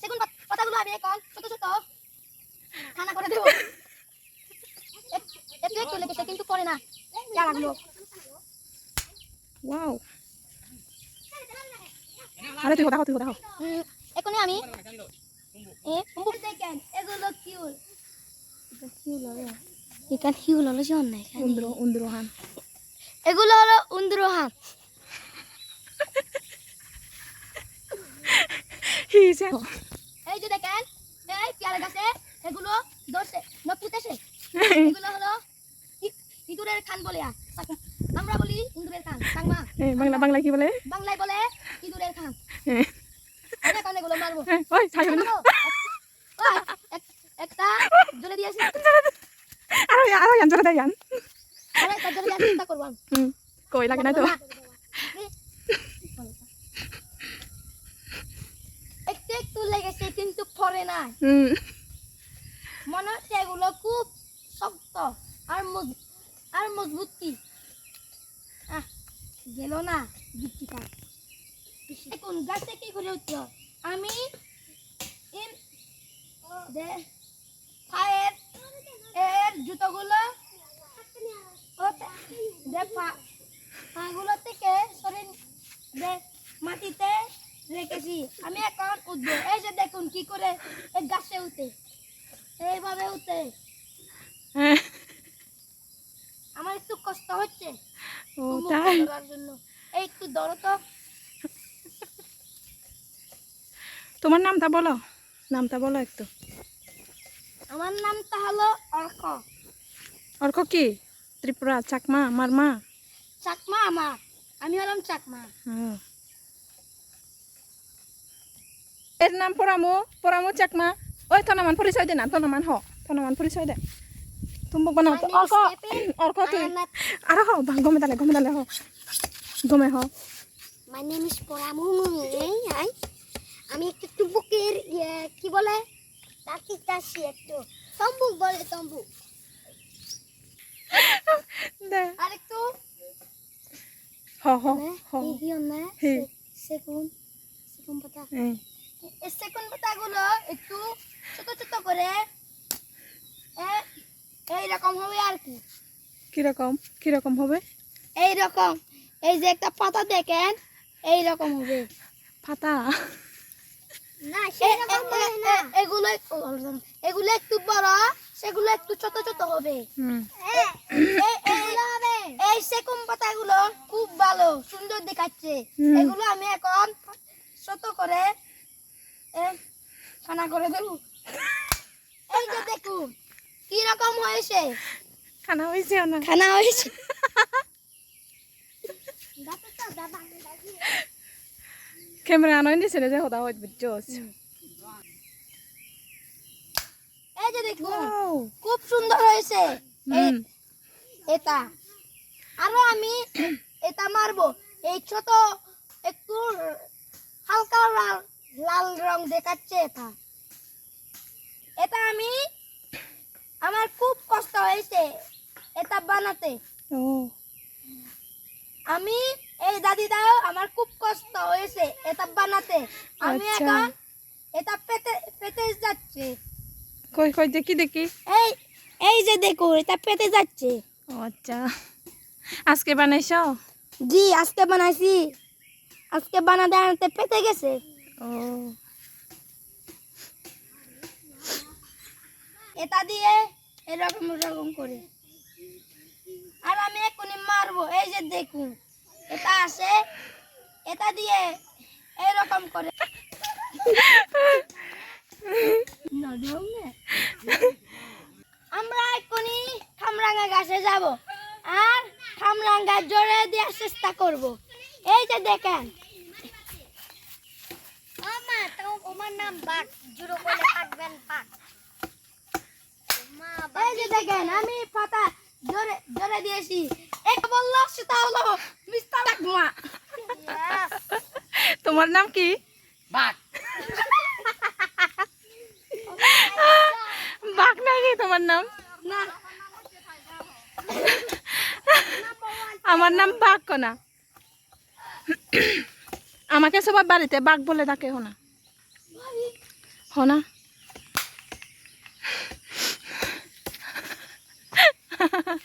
সেগুন পাতাগুলো আমি এখন ছোট ছোট খানা করে দেবো। একটু একটু লেগেছে কিন্তু পরে না। চারাগুলো ওয়াও। আরে তুই দেখো তুই দেখো এখনই আমি এগুলো হলো উন্দ্রহান। এগুলো হলো উন্দ্রহান। এই যে দেখেন এই পেয়ারা গাছে এগুলো ধরছে না পুঁতেছে এগুলো হলো ইঁদুরের খান বলে আমরা বলি ইঁদুরের খান কাংমা বাংলা বাংলা কি বলে? বাংলায় বলে ইঁদুরের খান। অনেক অনেক মারবো। ওই ছাই হলো মারবো। ওই, এক- একটা জ্বলে দিয়েছি আরও আরও আরে একটা চিন্তা করব কই লাগে না তো একটু একটু কিন্তু পরে না মনে হচ্ছে এগুলো খুব শক্ত আর আর মজবুত। কি গেল না গিট্টিটা। এখন গাছে কি করে উঠল আমি ইন দে- পায়ের এর জুতোগুলো ওতে- দে পা- পাগুলো থেকে সরে দে মাটিতে রেখেছি আমি এখন উঠবো। এই যে দেখুন কি করে এই গাছে উঠে। এইভাবে উঠে। হ্যাঁ, আমার একটু কষ্ট হচ্ছে জন্য। এই একটু ধরো তো। তোমার নামটা বলো। নামটা বলো একটু। আমার নামটা হলো অর্ক। অর্ক কি? ত্রিপুরা চাকমা আমার মা? চাকমা আমার। আমি হলাম চাকমা। হুম। এর নাম পরামু পরামু চাকমা। ওই থনামান পরিচয় দে না থনামান হ থনামান পরিচয় দে। তুমবক বানাও তো অর্ক অর্ক তুই আর হ গমে দালে গমে দালে হ। গমে হ। My name is পরামু এই আই। আমি একটু টুবুকের ইয়ে, কি বলে? তাকি কাশি একটু। তম্বু বলে তম্বু। দে। আর একটু। হ হ হ। না? হে। সেকুন সেকুন পাতা। এই, পাতাগুলো একটু ছোট ছোট করে এইরকম হবে আর কি। কীরকম? কীরকম হবে? এই রকম এই যে একটা পাতা দেখেন এই রকম হবে ফাতা না এগুলো এগুলো একটু বড় সেগুলো একটু ছোট ছোট হবে। এই- এই- এই সেকুম পাতাগুলো খুব ভালো সুন্দর দেখাচ্ছে। এগুলো আমি এখন ছোট করে খানা করে দেব? এই যে দেখুন কি রকম হয়েছে? খানা হয়েছে না? খানা হয়েছে? ক্যামেরা যে হদা হইত বুঝছস এই যে দেখুন খুব সুন্দর হয়েছে। এটা। আরও আমি এটা মারবো। এই ছোট একটু হালকা রং দেখাচ্ছে এটা? এটা আমি আমার খুব কষ্ট হয়েছে এটা বানাতে। আমি এই দাদি দাও আমার খুব কষ্ট হয়েছে এটা বানাতে। আমি আচ্ছা। এখন এটা পেতে পেতে যাচ্ছে। কই কই দেখি দেখি। এই এই যে দেখো এটা পেতে যাচ্ছে। আচ্ছা। আজকে বানাইছ? জি আজকে বানাইছি। আজকে বানাতে আনতে পেতে গেছে। ও। এটা দিয়ে এরকম এরকম করে। আর আমি এক্ষুনি মারবো, এই যে দেখুন, এটা আছে, এটা দিয়ে এরকম করে। আমরা এক্ষুনি খামরাঙ্গা গাছে যাব, আর খামরাঙ্গা জোরে দেওয়ার চেষ্টা করব। এই যে দেখেন আমার তোমার নাম জুড়ো বাঘ এই যে দেখেন আমি পাতা জোরে জোরে দিয়েছি। এক বলল সেটা হলো মিস্টার আকমা তোমার নাম কি? বাঘ। বাঘ নাকি তোমার নাম? না। আমার নাম বাঘ কনা। আমাকে সবার বাড়িতে বাঘ বলে ডাকে 好啦哈哈哈